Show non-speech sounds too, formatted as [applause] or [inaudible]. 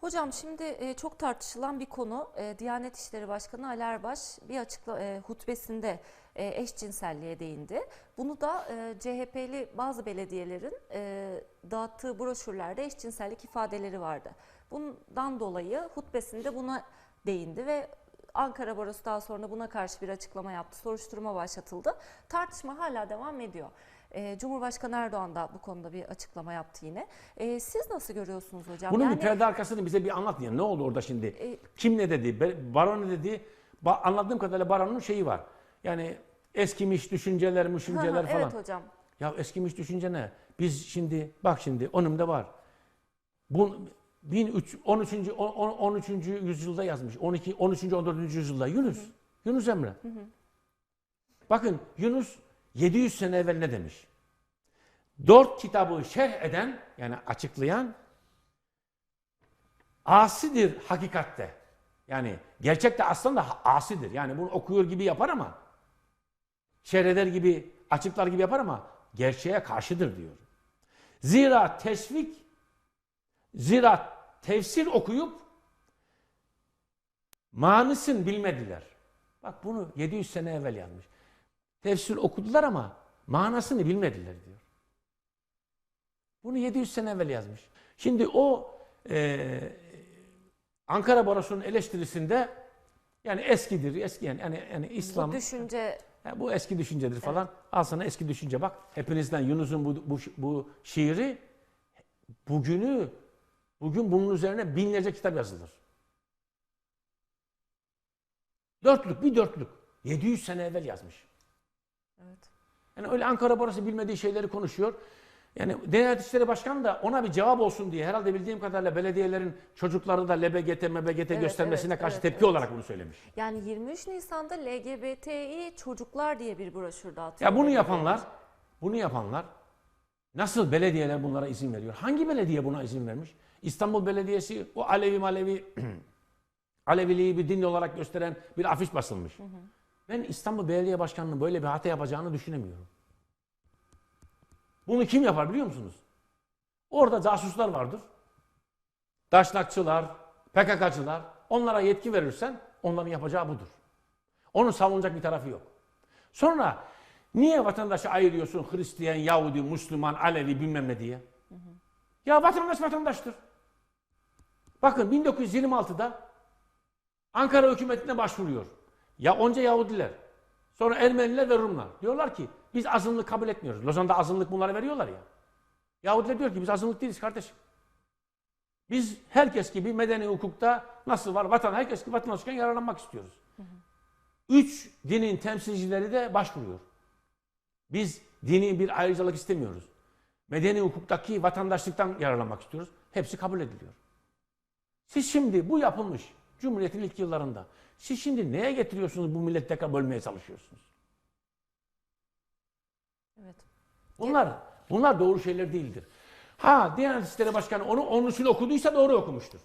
Hocam şimdi e, çok tartışılan bir konu e, Diyanet İşleri Başkanı Ali Erbaş bir açıkla e, hutbesinde eşcinselliğe değindi. Bunu da CHP'li bazı belediyelerin dağıttığı broşürlerde eşcinsellik ifadeleri vardı. Bundan dolayı hutbesinde buna değindi ve Ankara Barosu daha sonra buna karşı bir açıklama yaptı. Soruşturma başlatıldı. Tartışma hala devam ediyor. E, Cumhurbaşkanı Erdoğan da bu konuda bir açıklama yaptı yine. E, siz nasıl görüyorsunuz hocam? Bunun Yani- bir perde arkasını bize bir anlat ya. Ne oldu orada şimdi? E, Kim ne dedi? Baron ne dedi? Ba- anladığım kadarıyla Baron'un şeyi var. Yani eskimiş düşünceler, düşünceler falan. Evet hocam. Ya eskimiş düşünce ne? Biz şimdi bak şimdi önümde var. Bu 13 13. on- on- 13. yüzyılda yazmış. 12 13. 14. yüzyılda Yunus. Yunus Emre. Bakın Yunus 700 sene evvel ne demiş? Dört kitabı şerh eden yani açıklayan asidir hakikatte. Yani gerçekte aslında asidir. Yani bunu okuyor gibi yapar ama şerheder gibi, açıklar gibi yapar ama gerçeğe karşıdır diyor. Zira teşvik, zira tefsir okuyup manısını bilmediler. Bak bunu 700 sene evvel yazmış. Tefsir okudular ama manasını bilmediler diyor. Bunu 700 sene evvel yazmış. Şimdi o e, Ankara Barosu'nun eleştirisinde yani eskidir, eski yani, yani, yani İslam Bu düşünce ya bu eski düşüncedir falan. Al sana eski düşünce bak. Hepinizden Yunus'un bu, bu, bu şiiri bugünü bugün bunun üzerine binlerce kitap yazılır. Dörtlük, bir dörtlük. 700 sene evvel yazmış. evet. Yani öyle Ankara Barosu bilmediği şeyleri konuşuyor. Yani Diyanet İşleri Başkanı da ona bir cevap olsun diye herhalde bildiğim kadarıyla belediyelerin çocukları da LBGT, MBGT Evet, göstermesine evet, karşı evet, tepki evet. olarak bunu söylemiş. Yani 23 Nisan'da LGBTİ çocuklar diye bir broşür dağıtıyor. Ya bunu yapanlar, bunu yapanlar nasıl belediyeler bunlara izin veriyor? Hangi belediye buna izin vermiş? İstanbul Belediyesi o Alevi Malevi [clears throat] Aleviliği bir din olarak gösteren bir afiş basılmış. Ben İstanbul Belediye Başkanı'nın böyle bir hata yapacağını düşünemiyorum. Bunu kim yapar biliyor musunuz? Orada casuslar vardır. Daşnakçılar, PKK'cılar. Onlara yetki verirsen onların yapacağı budur. Onun savunacak bir tarafı yok. Sonra niye vatandaşı ayırıyorsun Hristiyan, Yahudi, Müslüman, Alevi bilmem ne diye? Ya vatandaş vatandaştır. Bakın 1926'da Ankara hükümetine başvuruyor. Ya onca Yahudiler, sonra Ermeniler ve Rumlar. Diyorlar ki biz azınlık kabul etmiyoruz. Lozan'da azınlık bunlara veriyorlar ya. Yahudiler diyor ki biz azınlık değiliz kardeşim. Biz herkes gibi medeni hukukta nasıl var vatan herkes gibi vatandaşlıktan yararlanmak istiyoruz. Üç dinin temsilcileri de başvuruyor. Biz dini bir ayrıcalık istemiyoruz. Medeni hukuktaki vatandaşlıktan yararlanmak istiyoruz. Hepsi kabul ediliyor. Siz şimdi bu yapılmış Cumhuriyet'in ilk yıllarında. Siz şimdi neye getiriyorsunuz bu milleti tekrar bölmeye çalışıyorsunuz? Evet. Bunlar bunlar doğru şeyler değildir. Ha Diyanet İşleri Başkanı onu onun için okuduysa doğru okumuştur.